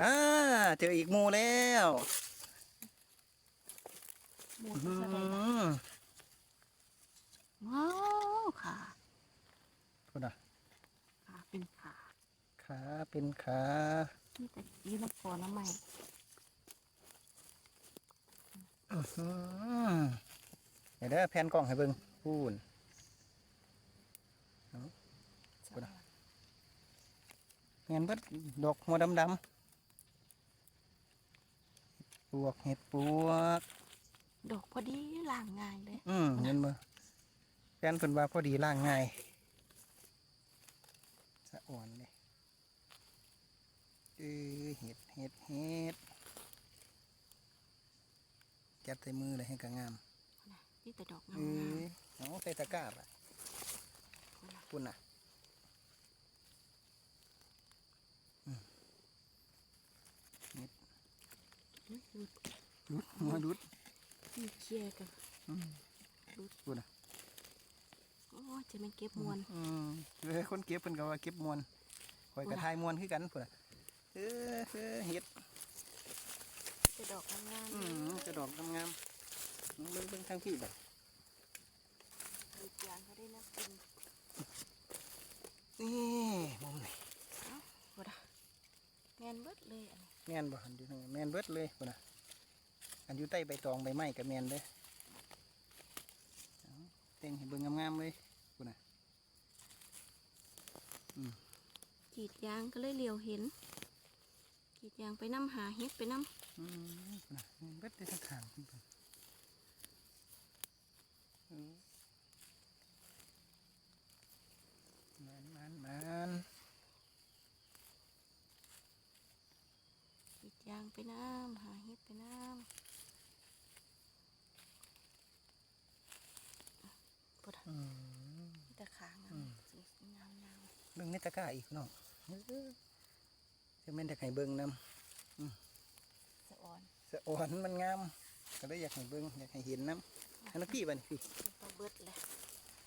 น่าเจออีกหมูแล้วหมูอื้อหือว้าวค่ะพูดนะขาเป็นขาขาเป็นขาที่ต่ยีน้ำพอน้ำใหม่อื้อหือเดี๋ยวเด้อแผ่นกล้องให้เบิ่งพูนสะอาดเงินเบิดดอกหัวดำดำ ปวกเห็ดปวก ดอกพอดีล่างง่ายเลย อืมเงินบ่แฟนเพิ่นว่าพอดีล่างง่ายสะอ่อนเลยเออเห็ดเห็ดเห็ดจับใส่มือเลยให้กระงามนะนี่แต่ดอกงาเอมอเอาใส่ตะกร้าละคุณน่ะอืมเห็ด ๆอุ๊ยหลุด รุดหัวรุดมีเคลียร์กันอืมรุดคุณน่ะโอ้ยจะเป็นเก็บมวลอืมเออคนเก็บเพิ่นก็ว่าเก็บมวนคอยกระโอ้ยทายมวนคือกันพุ่นน่ะเออเออเห็ดแต่ดอกงามอืมกระดอกงามๆน้องเบิ่งเบิ่งทางพี่บ่ดูจางเขาได้นะเป็นนี่มุมนี่ บ่ดะแมน เบิดเลยอันนี้แม่นบ่อันอยู่ทางแม่นเบิดเลยพุ่นน่ะอันอยู่ใต้ใบตองใบไม้ก็แม่นเด้อเอาเต็งให้เบิ่งงามๆเลยพุ่นน่ะกรีดยางก็เลยเหลียวเห็นกรีดยางไปน้ำหาเฮ็ดไปน้อืมพุ่นน่ะแม่นเบิดได้ทั้งทางพุ่นพุ่นเออมันมันมันำกรีดยาง ไปน้ำหาเฮ็ดไปน้ำบ่ดะอืมมีแต่ขางาอืมมสวยงามงามเบิ่งในตะกร้าอีกเนาะจะแม่นแต่ไห้เบิ่งนสะอ่อนำสะอ่อนมันงามก็เลยอยากให้เบิ่งอยากให้เห็นน้ำอันนั้นพี่บัดนพี่เป็นปลาเบิดเลย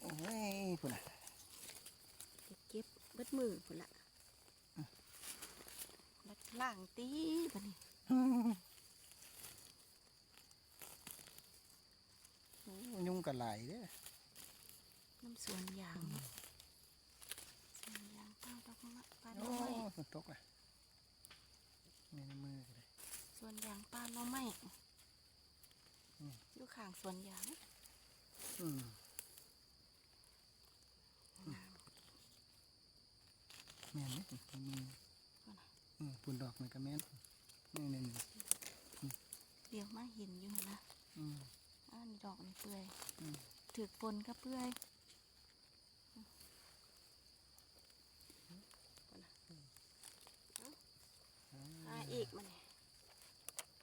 โอ้ยพุ่นน่ะเก็บเก็บเบิดมือพุ่นละบัดล่างตีบัดนี้โอ้ ยุงกระไหลายเด้อน้ำสวนยางเนาะสวนยางเป้าดอกมะปลาโอ้น้อยฝนตกอะในน้ำมือก็ได้ สวนยางปลาน้อยไม้อืม อยู่ข้างสวนยางอืมงามแม่นไหมในมือ พุ่นน่ะอืมปุ่นดอกมันก็แม่น นี่นี่นี่เดี๋ยวมาเห็นอยู่นะอืมอันนี้ดอกนี่เปื่อยอืมถือปนก็เปื่อยพุ่นน่ะเอ้าหาอีกมาเนี่ย